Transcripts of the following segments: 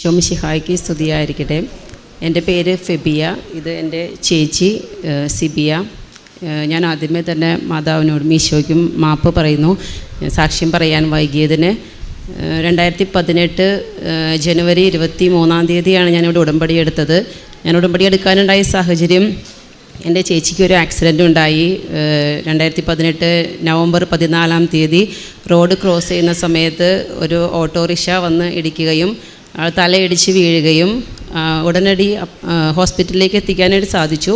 ഷോമിഷിഹായ്ക്ക് സ്തുതിയായിരിക്കട്ടെ. എന്റെ പേര് ഫെബിയ. ഇത് എന്റെ ചേച്ചി സിബിയ. ഞാൻ ആദ്യമേ തന്നെ മാതാവിനോടും ഈശോയ്ക്കും മാപ്പ് പറയുന്നു. സാക്ഷ്യം പറയാൻ വൈകിയതിന് രണ്ടായിരത്തി പതിനെട്ട് ജനുവരി ഇരുപത്തി മൂന്നാം തീയതിയാണ് ഞാനിവിടെ ഉടമ്പടി എടുത്തത്. ഞാൻ ഉടമ്പടി എടുക്കാനുണ്ടായ സാഹചര്യം എന്റെ ചേച്ചിക്ക് ഒരു ആക്സിഡന്റ് ഉണ്ടായി. രണ്ടായിരത്തി പതിനെട്ട് നവംബർ പതിനാലാം തീയതി റോഡ് ക്രോസ് ചെയ്യുന്ന സമയത്ത് ഒരു ഓട്ടോറിക്ഷ വന്ന് ഇടിക്കുകയും ആൾ തലയിടിച്ച് വീഴുകയും ഉടനടി ഹോസ്പിറ്റലിലേക്ക് എത്തിക്കാനായിട്ട് സാധിച്ചു.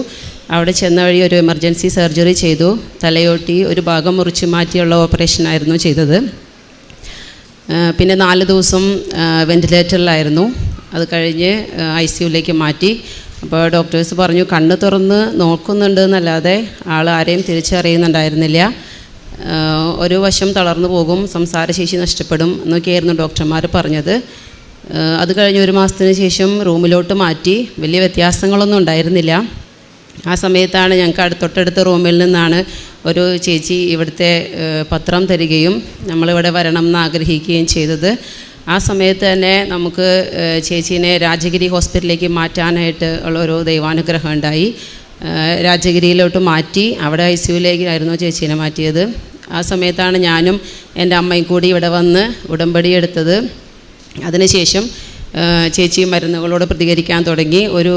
അവിടെ ചെന്ന വഴി ഒരു എമർജൻസി സർജറി ചെയ്തു. തലയോട്ടി ഒരു ഭാഗം മുറിച്ച് മാറ്റിയുള്ള ഓപ്പറേഷനായിരുന്നു ചെയ്തത്. പിന്നെ നാല് ദിവസം വെന്റിലേറ്ററിലായിരുന്നു അത് കഴിഞ്ഞ് ഐ സിയുലേക്ക് മാറ്റി. അപ്പോൾ ഡോക്ടേഴ്സ് പറഞ്ഞു കണ്ണ് തുറന്ന് നോക്കുന്നുണ്ട് എന്നല്ലാതെ ആൾ ആരെയും തിരിച്ചറിയുന്നുണ്ടായിരുന്നില്ല. ഒരു വശം തളർന്നു പോകും സംസാരശേഷി നഷ്ടപ്പെടും എന്നൊക്കെയായിരുന്നു ഡോക്ടർമാർ പറഞ്ഞത്. അത് കഴിഞ്ഞ് ഒരു മാസത്തിന് ശേഷം റൂമിലോട്ട് മാറ്റി. വലിയ വ്യത്യാസങ്ങളൊന്നും ഉണ്ടായിരുന്നില്ല. ആ സമയത്താണ് ഞങ്ങൾക്ക് അടുത്തൊട്ടടുത്ത റൂമിൽ നിന്നാണ് ഒരു ചേച്ചി ഇവിടുത്തെ പത്രം തരികയും നമ്മളിവിടെ വരണം എന്ന് ആഗ്രഹിക്കുകയും ചെയ്തത്. ആ സമയത്ത് തന്നെ നമുക്ക് ചേച്ചീനെ രാജഗിരി ഹോസ്പിറ്റലിലേക്ക് മാറ്റാനായിട്ട് ഉള്ള ഒരു ദൈവാനുഗ്രഹം ഉണ്ടായി. രാജഗിരിയിലോട്ട് മാറ്റി. അവിടെ ഐ സിയുലേക്കായിരുന്നു ചേച്ചീനെ മാറ്റിയത്. ആ സമയത്താണ് ഞാനും എന്റെ അമ്മയും കൂടി ഇവിടെ വന്ന് ഉടമ്പടി എടുത്തത്. അതിനുശേഷം ചേച്ചി മരുന്നുകളോട് പ്രതികരിക്കാൻ തുടങ്ങി. ഒരു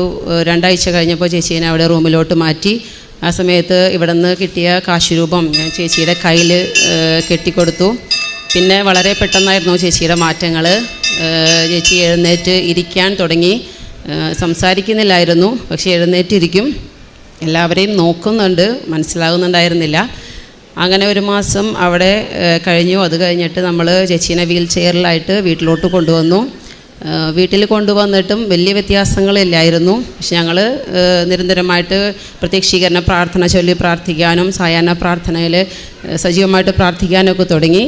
രണ്ടാഴ്ച കഴിഞ്ഞപ്പോൾ ചേച്ചീനെ അവിടെ റൂമിലോട്ട് മാറ്റി. ആ സമയത്ത് ഇവിടെ നിന്ന് കിട്ടിയ കാശുരൂപം ഞാൻ ചേച്ചിയുടെ കയ്യിൽ കെട്ടിക്കൊടുത്തു. പിന്നെ വളരെ പെട്ടെന്നായിരുന്നു ചേച്ചിയുടെ മാറ്റങ്ങൾ ചേച്ചി എഴുന്നേറ്റ് ഇരിക്കാൻ തുടങ്ങി. സംസാരിക്കുന്നില്ലായിരുന്നു പക്ഷേ എഴുന്നേറ്റിരിക്കും. എല്ലാവരെയും നോക്കുന്നുണ്ട് മനസ്സിലാകുന്നുണ്ടായിരുന്നില്ല അങ്ങനെ ഒരു മാസം അവിടെ കഴിഞ്ഞു. അത് കഴിഞ്ഞിട്ട് നമ്മൾ ചേച്ചീനെ വീൽ ചെയറിലായിട്ട് വീട്ടിലോട്ട് കൊണ്ടുവന്നു. വീട്ടിൽ കൊണ്ടുവന്നിട്ടും വലിയ വ്യത്യാസങ്ങളില്ലായിരുന്നു. പക്ഷെ ഞങ്ങൾ നിരന്തരമായിട്ട് പ്രത്യക്ഷീകരണ പ്രാർത്ഥന ചൊല്ലി പ്രാർത്ഥിക്കാനും സായാഹ്ന പ്രാർത്ഥനയിൽ സജീവമായിട്ട് പ്രാർത്ഥിക്കാനൊക്കെ തുടങ്ങി.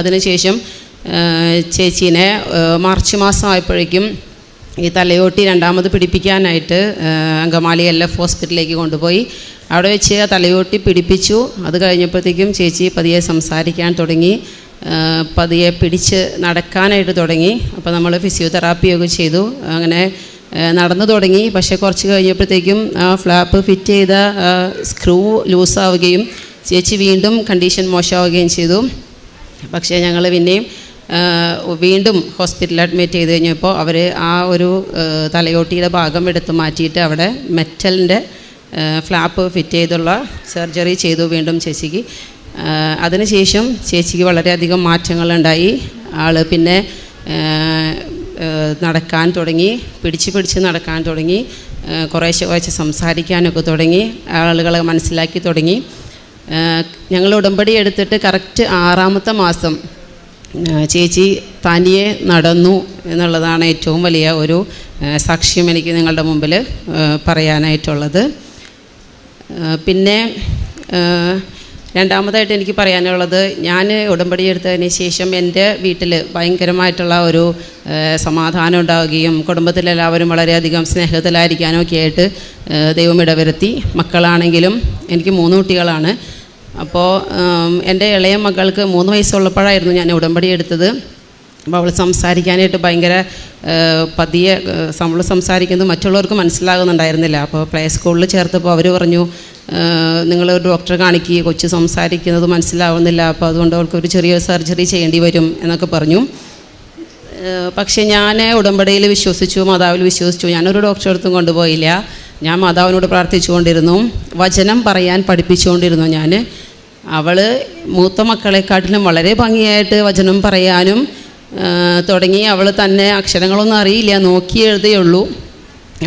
അതിനുശേഷം ചേച്ചീനെ മാർച്ച് മാസം ആയപ്പോഴേക്കും ഈ തലയോട്ടി രണ്ടാമത് പിടിപ്പിക്കാനായിട്ട് അങ്കമാലി എൽ എഫ് ഹോസ്പിറ്റലിലേക്ക് കൊണ്ടുപോയി. അവിടെ വെച്ച് തലയോട്ടി പിടിപ്പിച്ചു. അത് കഴിഞ്ഞപ്പോഴത്തേക്കും ചേച്ചി പതിയെ സംസാരിക്കാൻ തുടങ്ങി. പതിയെ പിടിച്ച് നടക്കാനായിട്ട് തുടങ്ങി. അപ്പോൾ നമ്മൾ ഫിസിയോതെറാപ്പിയൊക്കെ ചെയ്തു. അങ്ങനെ നടന്നു തുടങ്ങി. പക്ഷേ കുറച്ച് കഴിഞ്ഞപ്പോഴത്തേക്കും ആ ഫ്ലാപ്പ് ഫിറ്റ് ചെയ്ത സ്ക്രൂ ലൂസാവുകയും ചേച്ചി വീണ്ടും കണ്ടീഷൻ മോശമാവുകയും ചെയ്തു. പക്ഷേ ഞങ്ങൾ പിന്നെയും വീണ്ടും ഹോസ്പിറ്റലിൽ അഡ്മിറ്റ് ചെയ്ത് കഴിഞ്ഞപ്പോൾ അവർ ആ ഒരു തലയോട്ടിയുടെ ഭാഗം എടുത്ത് മാറ്റിയിട്ട് അവിടെ മെറ്റലിന്റെ ഫ്ലാപ്പ് ഫിറ്റ് ചെയ്തുള്ള സർജറി ചെയ്തു വീണ്ടും ചേച്ചിക്ക്. അതിനുശേഷം ചേച്ചിക്ക് വളരെയധികം മാറ്റങ്ങളുണ്ടായി. ആൾ പിന്നെ നടക്കാൻ തുടങ്ങി പിടിച്ച് പിടിച്ച് നടക്കാൻ തുടങ്ങി കുറേശ്ശെ കുറേശ്ശെ സംസാരിക്കാനൊക്കെ തുടങ്ങി ആളുകളെ മനസ്സിലാക്കി തുടങ്ങി. ഞങ്ങൾ ഉടമ്പടി എടുത്തിട്ട് കറക്റ്റ് ആറാമത്തെ മാസം ചേച്ചി തനിയെ നടന്നു എന്നുള്ളതാണ് ഏറ്റവും വലിയ ഒരു സാക്ഷ്യം എനിക്ക് നിങ്ങളുടെ മുമ്പിൽ പറയാനായിട്ടുള്ളത്. പിന്നെ രണ്ടാമതായിട്ട് എനിക്ക് പറയാനുള്ളത് ഞാൻ ഉടമ്പടി എടുത്തതിന് ശേഷം എന്റെ വീട്ടിൽ ഭയങ്കരമായിട്ടുള്ള ഒരു സമാധാനം ഉണ്ടാവുകയും കുടുംബത്തിലെല്ലാവരും വളരെയധികം സ്നേഹത്തിലായിരിക്കാനും ഒക്കെ ആയിട്ട് ദൈവം ഇടവരുത്തി. മക്കളാണെങ്കിലും എനിക്ക് മൂന്ന് കുട്ടികളാണ്. അപ്പോൾ എന്റെ ഇളയ മകൾക്ക് മൂന്ന് വയസ്സുള്ളപ്പോഴായിരുന്നു ഞാൻ ഉടമ്പടി എടുത്തത്. അപ്പോൾ അവൾ സംസാരിക്കാനായിട്ട് ഭയങ്കര പതിയെ നമ്മൾ സംസാരിക്കുന്നത് മറ്റുള്ളവർക്ക് മനസ്സിലാകുന്നുണ്ടായിരുന്നില്ല. അപ്പോൾ പ്ലേ സ്കൂളിൽ ചേർത്തപ്പോൾ അവർ പറഞ്ഞു നിങ്ങൾ ഡോക്ടറെ കാണിക്കുക കൊച്ച് സംസാരിക്കുന്നത് മനസ്സിലാവുന്നില്ല. അപ്പോൾ അതുകൊണ്ട് അവൾക്ക് ഒരു ചെറിയ സർജറി ചെയ്യേണ്ടി വരും എന്നൊക്കെ പറഞ്ഞു. പക്ഷേ ഞാൻ ഉടമ്പടിയിൽ വിശ്വസിച്ചു മാതാവിൽ വിശ്വസിച്ചു. ഞാനൊരു ഡോക്ടറെ അടുത്തും കൊണ്ടുപോയില്ല. ഞാൻ മാതാവിനോട് പ്രാർത്ഥിച്ചുകൊണ്ടിരുന്നു. വചനം പറയാൻ പഠിപ്പിച്ചുകൊണ്ടിരുന്നു ഞാൻ അവൾ മൂത്ത മക്കളെക്കാട്ടിലും വളരെ ഭംഗിയായിട്ട് വചനം പറയാനും തുടങ്ങി. അവൾ തന്നെ അക്ഷരങ്ങളൊന്നും അറിയില്ല നോക്കി എഴുതേയുള്ളൂ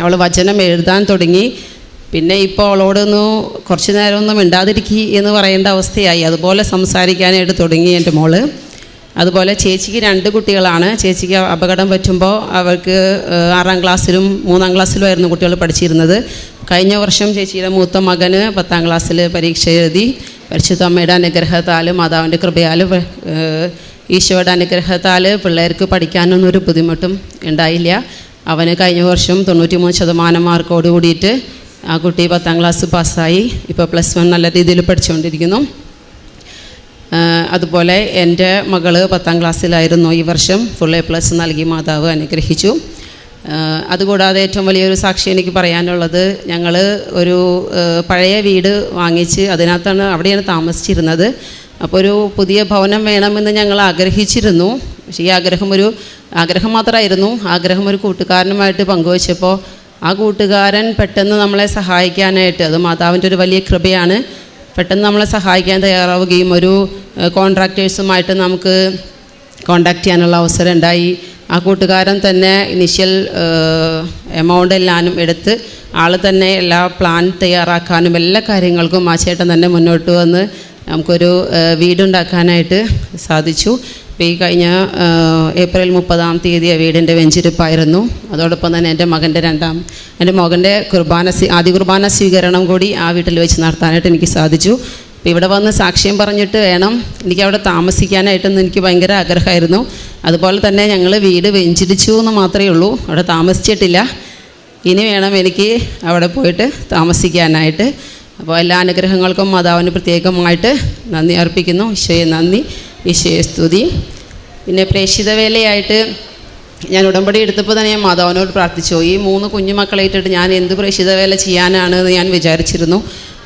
അവൾ വചനം എഴുതാൻ തുടങ്ങി. പിന്നെ ഇപ്പോൾ അവളോടൊന്ന് കുറച്ച് നേരമൊന്നും മിണ്ടാതിരിക്കി എന്ന് പറയേണ്ട അവസ്ഥയായി. അതുപോലെ സംസാരിക്കാനായിട്ട് തുടങ്ങി എന്റെ മോൾ. അതുപോലെ ചേച്ചിക്ക് രണ്ട് കുട്ടികളാണ്. ചേച്ചിക്ക് അപകടം പറ്റുമ്പോൾ അവർക്ക് ആറാം ക്ലാസ്സിലും മൂന്നാം ക്ലാസ്സിലുമായിരുന്നു കുട്ടികൾ പഠിച്ചിരുന്നത്. കഴിഞ്ഞ വർഷം ചേച്ചിയുടെ മൂത്ത മകന് പത്താം ക്ലാസ്സിൽ പരീക്ഷ എഴുതി. പരിശുദ്ധ അമ്മയുടെ അനുഗ്രഹത്താൽ മാതാവിന്റെ കൃപയാൽ ഏഹ്, ഈശോയുടെ അനുഗ്രഹത്താൽ പിള്ളേർക്ക് പഠിക്കാനൊന്നും ഒരു ബുദ്ധിമുട്ടും ഉണ്ടായില്ല. അവന് കഴിഞ്ഞ വർഷം തൊണ്ണൂറ്റി മൂന്ന് ശതമാനം മാർക്കോട് കൂടിയിട്ട് ആ കുട്ടി പത്താം ക്ലാസ് പാസ്സായി. ഇപ്പോൾ പ്ലസ് വൺ നല്ല രീതിയിൽ പഠിച്ചുകൊണ്ടിരിക്കുന്നു. അതുപോലെ എന്റെ മകൾ പത്താം ക്ലാസ്സിലായിരുന്നു ഈ വർഷം. ഫുൾ എ പ്ലസ് നൽകി മാതാവ് അനുഗ്രഹിച്ചു. അതുകൂടാതെ ഏറ്റവും വലിയൊരു സാക്ഷി എനിക്ക് പറയാനുള്ളത് ഞങ്ങൾ ഒരു പഴയ വീട് വാങ്ങിച്ച് അതിനകത്താണ് അവിടെയാണ് താമസിച്ചിരുന്നത്. അപ്പോൾ ഒരു പുതിയ ഭവനം വേണമെന്ന് ഞങ്ങൾ ആഗ്രഹിച്ചിരുന്നു. പക്ഷേ ഈ ആഗ്രഹം ഒരു ആഗ്രഹം മാത്രമായിരുന്നു. ആഗ്രഹം ഒരു കൂട്ടുകാരനുമായിട്ട് പങ്കുവച്ചപ്പോൾ ആ കൂട്ടുകാരൻ പെട്ടെന്ന് നമ്മളെ സഹായിക്കാനായിട്ട് അത് മാതാവിന്റെ ഒരു വലിയ കൃപയാണ്. പെട്ടെന്ന് നമ്മളെ സഹായിക്കാൻ തയ്യാറാവുകയും ഒരു കോൺട്രാക്റ്റേഴ്സുമായിട്ട് നമുക്ക് കോണ്ടാക്ട് ചെയ്യാനുള്ള അവസരം ഉണ്ടായി. ആ കൂട്ടുകാരൻ തന്നെ ഇനിഷ്യൽ എമൗണ്ട് എല്ലാനും എടുത്ത് ആൾ തന്നെ എല്ലാ പ്ലാൻ തയ്യാറാക്കാനും എല്ലാ കാര്യങ്ങൾക്കും ആ ചേട്ടൻ തന്നെ മുന്നോട്ട് വന്ന് നമുക്കൊരു വീടുണ്ടാക്കാനായിട്ട് സാധിച്ചു. ഇപ്പോൾ ഈ കഴിഞ്ഞ ഏപ്രിൽ മുപ്പതാം തീയതി വീടിന്റെ വെഞ്ചിരിപ്പായിരുന്നു. അതോടൊപ്പം തന്നെ എന്റെ മകന്റെ രണ്ടാം എന്റെ മകന്റെ കുർബാന ആദ്യ കുർബാന സ്വീകരണം കൂടി ആ വീട്ടിൽ വെച്ച് നടത്താനായിട്ട് എനിക്ക് സാധിച്ചു. അപ്പോൾ ഇവിടെ വന്ന് സാക്ഷ്യം പറഞ്ഞിട്ട് വേണം. എനിക്ക് അവിടെ താമസിക്കാനായിട്ടൊന്നും എനിക്ക് ഭയങ്കര ആഗ്രഹമായിരുന്നു. അതുപോലെ തന്നെ ഞങ്ങൾ വീട് വെഞ്ചിരിച്ചു എന്ന് മാത്രമേ ഉള്ളൂ. അവിടെ താമസിച്ചിട്ടില്ല. ഇനി വേണം എനിക്ക് അവിടെ പോയിട്ട് താമസിക്കാനായിട്ട്. അപ്പോൾ എല്ലാ അനുഗ്രഹങ്ങൾക്കും മാതാവിന് പ്രത്യേകമായിട്ട് നന്ദി അർപ്പിക്കുന്നു. ഈശോയെ നന്ദി. ഈശോയെ സ്തുതി പിന്നെ പ്രേക്ഷിത വേലയായിട്ട് ഞാൻ ഉടമ്പടി എടുത്തപ്പോൾ തന്നെ ഞാൻ മാതാവിനോട് പ്രാർത്ഥിച്ചു. ഈ മൂന്ന് കുഞ്ഞുമക്കളായിട്ടിട്ട് ഞാൻ എന്ത് പ്രേക്ഷിത വേല ചെയ്യാനാണ് എന്ന് ഞാൻ വിചാരിച്ചിരുന്നു.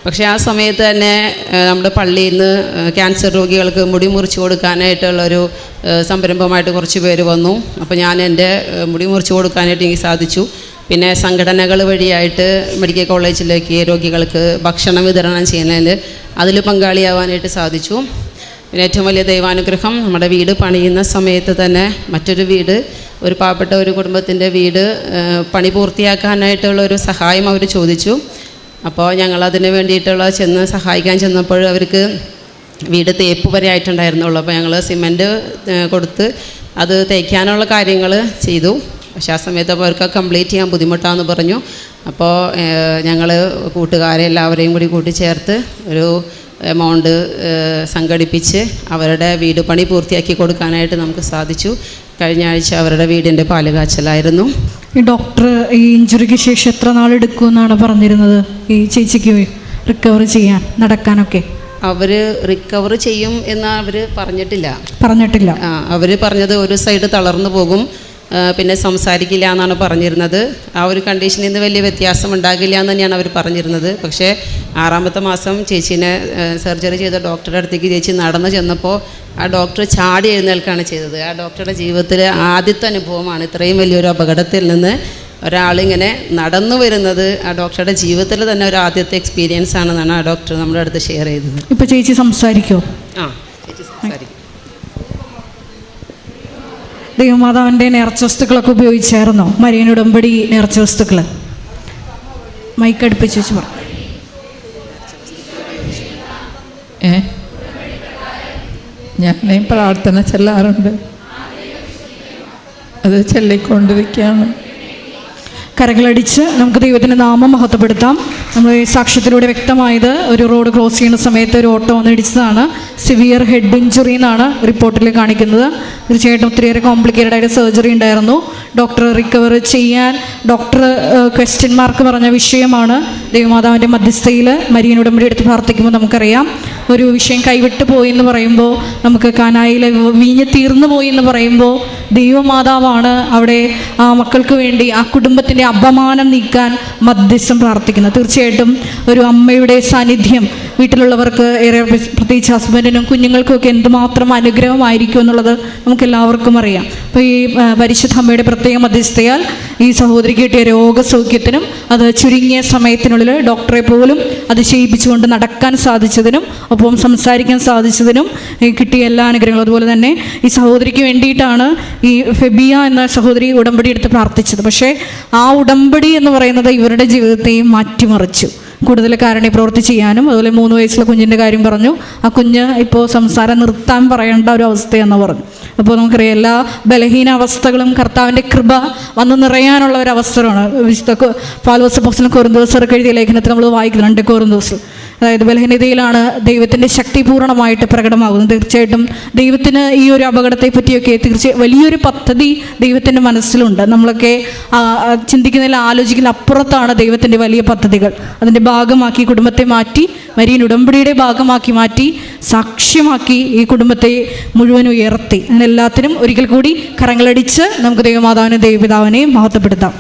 പക്ഷേ ആ സമയത്ത് തന്നെ നമ്മുടെ പള്ളിയിൽ നിന്ന് ക്യാൻസർ രോഗികൾക്ക് മുടി മുറിച്ച് കൊടുക്കാനായിട്ടുള്ളൊരു സംരംഭമായിട്ട് കുറച്ച് പേര് വന്നു. അപ്പോൾ ഞാൻ എന്റെ മുടി മുറിച്ച് കൊടുക്കാനായിട്ട് എനിക്ക് സാധിച്ചു. പിന്നെ സംഘടനകൾ വഴിയായിട്ട് മെഡിക്കൽ കോളേജിലേക്ക് രോഗികൾക്ക് ഭക്ഷണം വിതരണം ചെയ്യുന്നതിന് അതിൽ പങ്കാളിയാവാനായിട്ട് സാധിച്ചു. പിന്നെ ഏറ്റവും വലിയ ദൈവാനുഗ്രഹം നമ്മുടെ വീട് പണിയുന്ന സമയത്ത് തന്നെ മറ്റൊരു വീട് ഒരു പാവപ്പെട്ട ഒരു കുടുംബത്തിന്റെ വീട് പണി പൂർത്തിയാക്കാനായിട്ടുള്ള ഒരു സഹായം അവർ ചോദിച്ചു. അപ്പോൾ ഞങ്ങൾ അതിന് വേണ്ടിയിട്ടുള്ള ചെന്ന് സഹായിക്കാൻ ചെന്നപ്പോൾ അവർക്ക് വീട് തേപ്പ് വരെ ആയിട്ടുണ്ടായിരുന്നുള്ളൂ. അപ്പോൾ ഞങ്ങൾ സിമന്റ് കൊടുത്ത് അത് തേക്കാനുള്ള കാര്യങ്ങൾ ചെയ്തു. പക്ഷേ ആ സമയത്ത് അപ്പോൾ അവർക്ക് കംപ്ലീറ്റ് ചെയ്യാൻ ബുദ്ധിമുട്ടാണെന്ന് പറഞ്ഞു. അപ്പോൾ ഞങ്ങൾ കൂട്ടുകാരെ എല്ലാവരെയും കൂടി കൂട്ടിച്ചേർത്ത് ഒരു എമൗണ്ട് സംഘടിപ്പിച്ച് അവരുടെ വീട് പണി പൂർത്തിയാക്കി കൊടുക്കാനായിട്ട് നമുക്ക് സാധിച്ചു. കഴിഞ്ഞ ആഴ്ച അവരുടെ വീടിന്റെ പാലുകാച്ചലായിരുന്നു ഈ ഡോക്ടർ ഈ ഇഞ്ചുറിക്ക് ശേഷം എത്ര നാളെടുക്കും എന്നാണ് പറഞ്ഞിരുന്നത്? ഈ ചേച്ചിക്ക് റിക്കവർ ചെയ്യാൻ നടക്കാനൊക്കെ? അവർ റിക്കവർ ചെയ്യും എന്ന് അവർ പറഞ്ഞിട്ടില്ല. പറഞ്ഞിട്ടില്ല. ആ അവർ പറഞ്ഞത് ഒരു സൈഡ് തളർന്നു പോകും. പിന്നെ സംസാരിക്കില്ല എന്നാണ് പറഞ്ഞിരുന്നത്. ആ ഒരു കണ്ടീഷനിൽ നിന്ന് വലിയ വ്യത്യാസം ഉണ്ടാകില്ല എന്ന് തന്നെയാണ് അവർ പറഞ്ഞിരുന്നത്. പക്ഷേ ആറാമത്തെ മാസം ചേച്ചീനെ സർജറി ചെയ്ത ഡോക്ടറുടെ അടുത്തേക്ക് ചേച്ചി നടന്നു ചെന്നപ്പോൾ ആ ഡോക്ടർ ചാടി എഴുന്നേൽക്കാണ് ചെയ്തത്. ആ ഡോക്ടറുടെ ജീവിതത്തിലെ ആദ്യത്തെ അനുഭവമാണ് ഇത്രയും വലിയൊരു അപകടത്തിൽ നിന്ന് ഒരാളിങ്ങനെ നടന്നു വരുന്നത്. ആ ഡോക്ടറുടെ ജീവിതത്തിൽ തന്നെ ഒരു ആദ്യത്തെ എക്സ്പീരിയൻസ് ആണെന്നാണ് ആ ഡോക്ടർ നമ്മുടെ അടുത്ത് ഷെയർ ചെയ്തത്. ഇപ്പോൾ ചേച്ചി സംസാരിക്കോ? ആ ചേച്ചി സംസാരിക്കും. ദൈവമാതാവിന്റെ നേർച്ച വസ്തുക്കളൊക്കെ ഉപയോഗിച്ചായിരുന്നോ? മരിയൻ ഉടമ്പടി നേർച്ച വസ്തുക്കൾ മൈക്ക് അടുപ്പിച്ച് വെച്ച് പറ. ഏ? ഞാൻ പ്രാർത്ഥന ചെല്ലാറുണ്ട്. അത് ചൊല്ലിക്കൊണ്ടിരിക്കുകയാണ്. കരകളടിച്ച് നമുക്ക് ദൈവത്തിന്റെ നാമം മഹത്വപ്പെടുത്താം. നമ്മൾ ഈ സാക്ഷ്യത്തിലൂടെ വ്യക്തമായത് ഒരു റോഡ് ക്രോസ് ചെയ്യുന്ന സമയത്ത് ഒരു ഓട്ടോ വന്ന് ഇടിച്ചതാണ്. സിവിയർ ഹെഡ് ഇഞ്ചുറി എന്നാണ് റിപ്പോർട്ടിൽ കാണിക്കുന്നത്. തീർച്ചയായിട്ടും ഒത്തിരിയേറെ കോംപ്ലിക്കേറ്റഡ് ആയിട്ട് സർജറി ഉണ്ടായിരുന്നു. ഡോക്ടർ റിക്കവർ ചെയ്യാൻ ഡോക്ടർ ക്വസ്റ്റ്യൻ മാർക്ക് പറഞ്ഞ വിഷയമാണ്. ദൈവമാതാവിന്റെ മധ്യസ്ഥയിൽ മരിയൻ ഉടമ്പടി എടുത്ത് പ്രാർത്ഥിക്കുമ്പോൾ നമുക്കറിയാം. ഒരു വിഷയം കൈവിട്ട് പോയി എന്ന് പറയുമ്പോൾ നമുക്ക് കാനായിലെ വീഞ്ഞ് തീർന്നു പോയി എന്ന് പറയുമ്പോൾ ദൈവമാതാവാണ് അവിടെ ആ മക്കൾക്ക് വേണ്ടി ആ കുടുംബത്തിന്റെ അപമാനം നീക്കാൻ മധ്യസ്ഥം പ്രാർത്ഥിക്കുന്നു. തീർച്ചയായിട്ടും ഒരു അമ്മയുടെ സാന്നിധ്യം വീട്ടിലുള്ളവർക്ക് ഏറെ പ്രത്യേകിച്ച് ഹസ്ബൻഡിനും കുഞ്ഞുങ്ങൾക്കൊക്കെ എന്തുമാത്രം അനുഗ്രഹമായിരിക്കും എന്നുള്ളത് നമുക്ക് എല്ലാവർക്കും അറിയാം. അപ്പോൾ ഈ പരിശുദ്ധ അമ്മയുടെ പ്രത്യേക മധ്യസ്ഥയാൽ ഈ സഹോദരിക്ക് കിട്ടിയ രോഗസൗഖ്യത്തിനും അത് ചുരുങ്ങിയ സമയത്തിനുള്ളിൽ ഡോക്ടറെ പോലും അത് ചെയ്യിപ്പിച്ചുകൊണ്ട് നടക്കാൻ സാധിച്ചതിനും ഒപ്പം സംസാരിക്കാൻ സാധിച്ചതിനും കിട്ടിയ എല്ലാ അനുഗ്രഹങ്ങളും. അതുപോലെ തന്നെ ഈ സഹോദരിക്ക് വേണ്ടിയിട്ടാണ് ഈ ഫെബിയ എന്ന സഹോദരി ഉടമ്പടി എടുത്ത് പ്രാർത്ഥിച്ചത്. പക്ഷേ ആ ഉടമ്പടി എന്ന് പറയുന്നത് ഇവരുടെ ജീവിതത്തെയും മാറ്റിമറിച്ചു. കൂടുതൽ കാരണി പ്രവൃത്തി ചെയ്യാനും അതുപോലെ മൂന്ന് വയസ്സുള്ള കുഞ്ഞിന്റെ കാര്യം പറഞ്ഞു. ആ കുഞ്ഞ് ഇപ്പോൾ സംസാരം നിർത്താൻ പറയേണ്ട ഒരു അവസ്ഥയെന്ന് പറഞ്ഞു. അപ്പോൾ നമുക്കറിയാം എല്ലാ ബലഹീന അവസ്ഥകളും കർത്താവിന്റെ കൃപ വന്ന് നിറയാനുള്ള ഒരു അവസരമാണ്. വിശുദ്ധ പാലോസ് പോസ്റ്റിലും ദിവസം എഴുതിയ ലേഖനത്തിൽ നമ്മൾ വായിക്കുന്നുണ്ട് കോറിന്തോസ് അതായത് ബലഹീനതയിലാണ് ദൈവത്തിന്റെ ശക്തി പൂർണമായിട്ട് പ്രകടമാകുന്നത്. തീർച്ചയായിട്ടും ദൈവത്തിന് ഈ ഒരു അപകടത്തെ പറ്റിയൊക്കെ തീർച്ച വലിയൊരു പദ്ധതി ദൈവത്തിന്റെ മനസ്സിലുണ്ട്. നമ്മളൊക്കെ ചിന്തിക്കുന്നതിൽ ആലോചിക്കുന്ന അപ്പുറത്താണ് ദൈവത്തിന്റെ വലിയ പദ്ധതികൾ. അതിന്റെ ഭാഗമാക്കി കുടുംബത്തെ മാറ്റി മരിയൻ ഉടമ്പടിയുടെ ഭാഗമാക്കി മാറ്റി സാക്ഷ്യമാക്കി ഈ കുടുംബത്തെ മുഴുവൻ ഉയർത്തി. അങ്ങനെ എല്ലാത്തിനും ഒരിക്കൽ കൂടി കരങ്ങളടിച്ച് നമുക്ക് ദൈവമാതാവിനെ ദൈവപിതാവിനെയും മഹത്വപ്പെടുത്താം.